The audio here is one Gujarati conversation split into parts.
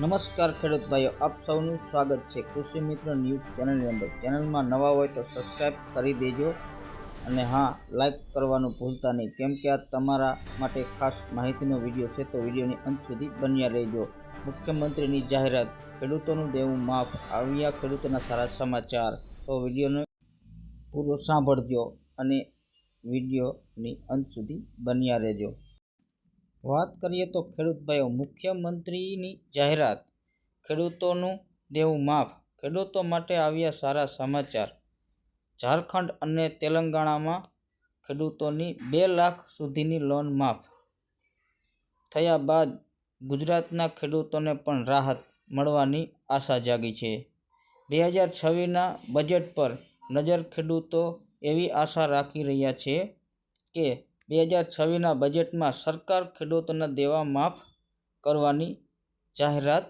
નમસ્કાર ખેડૂત ભાઈઓ, આપ સૌનું સ્વાગત છે કૃષિ મિત્ર ન્યૂઝ ચેનલની અંદર ચેનલમાં નવા હોય તો સબસ્ક્રાઈબ કરી દેજો અને હા લાઈક કરવાનું ભૂલતા નહીં. કેમ કે આ તમારા માટે ખાસ માહિતીનો વીડિયો છે, તો વિડીયોની અંત સુધી બન્યા રહેજો. મુખ્યમંત્રીની જાહેરાત, ખેડૂતોનું દેવું માફ, આવ્યા ખેડૂતોના સારા સમાચાર. તો વિડીયોને પૂરો સાંભળજો અને વિડીયોની અંત સુધી બન્યા રહેજો. વાત કરીએ તો ખેડૂત ભાઈઓ, મુખ્યમંત્રીની જાહેરાત, ખેડૂતોનું દેવું માફ, ખેડૂતો માટે આવ્યા સારા સમાચાર. ઝારખંડ અને તેલંગાણામાં ખેડૂતોની બે લાખ સુધીની લોન માફ. થયા બાદ ગુજરાતના ખેડૂતોને પણ રાહત મળવાની આશા જાગી છે. બે હજાર છવ્વીસના બજેટ પર નજર ખેડૂતો એવી આશા રાખી રહ્યા છે કે બે હજાર છવ્વીસના બજેટમાં સરકાર ખેડૂતોના દેવા માફ કરવાની જાહેરાત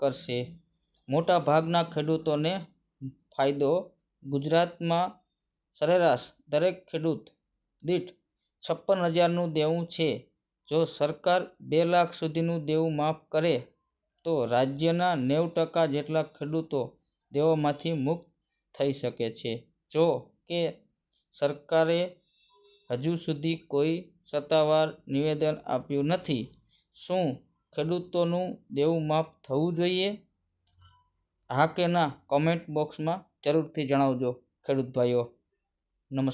કરશે. મોટા ભાગના ખેડૂતોને ફાયદો ગુજરાતમાં સરેરાશ દરેક ખેડૂત દીઠ છપ્પન હજારનું દેવું છે. જો સરકાર બે લાખ સુધીનું દેવું માફ કરે, તો રાજ્યના નેવું ટકા જેટલા ખેડૂતો દેવામાંથી મુક્ત થઈ શકે છે. જો કે સરકારે હજુ સુધી કોઈ સત્તાવાર નિવેદન આપ્યું નથી. શું ખેડૂતોનું દેવું માફ થવું જોઈએ? હા કે ના? કોમેન્ટ બોક્સમાં જરૂરથી જણાવજો ખેડૂત ભાઈઓ. નમસ્કાર.